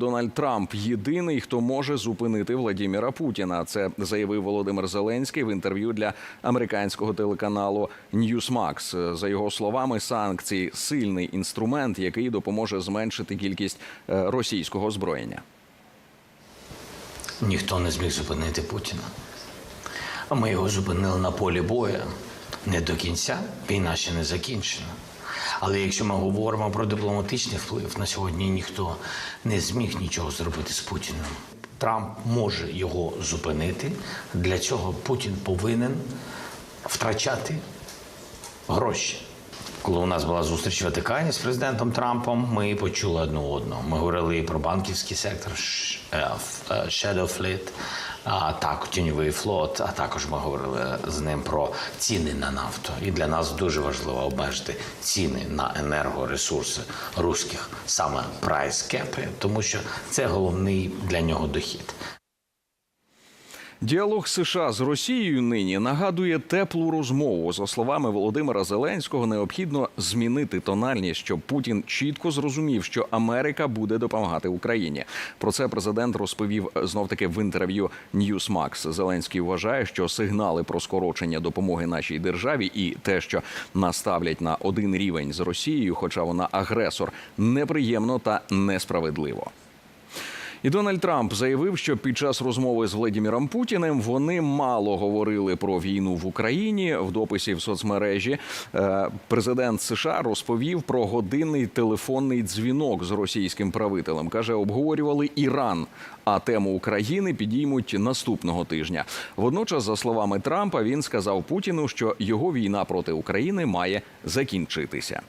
Дональд Трамп єдиний, хто може зупинити Владіміра Путіна. Це заявив Володимир Зеленський в інтерв'ю для американського телеканалу Newsmax. За його словами, санкції сильний інструмент, який допоможе зменшити кількість е, російського озброєння. Ніхто не зміг зупинити Путіна. А ми його зупинили на полі бою. Не до кінця, війна ще не закінчена. Але якщо ми говоримо про дипломатичний вплив, на сьогодні ніхто не зміг нічого зробити з Путіним. Трамп може його зупинити. Для цього Путін повинен втрачати гроші. Коли у нас була зустріч в Ватикані з президентом Трампом, ми почули одну одну. Ми говорили про банківський сектор, е, е, Shadow Fleet, а так тіньовий флот. А також ми говорили з ним про ціни на нафту. І для нас дуже важливо обмежити ціни на енергоресурси руських, саме прайс-кепи, тому що це головний для нього дохід. Діалог США з Росією нині нагадує теплу розмову. За словами Володимира Зеленського, необхідно змінити тональність, щоб Путін чітко зрозумів, що Америка буде допомагати Україні. Про це президент розповів знов таки в інтерв'ю Newsmax. Зеленський вважає, що сигнали про скорочення допомоги нашій державі і те, що нас ставлять на один рівень з Росією, хоча вона агресор, неприємно та несправедливо. І Дональд Трамп заявив, що під час розмови з Владіміром Путіним вони мало говорили про війну в Україні. В дописі в соцмережі е, президент США розповів про годинний телефонний дзвінок з російським правителем. каже, обговорювали Іран. А тему України підіймуть наступного тижня. Водночас, за словами Трампа, він сказав Путіну, що його війна проти України має закінчитися.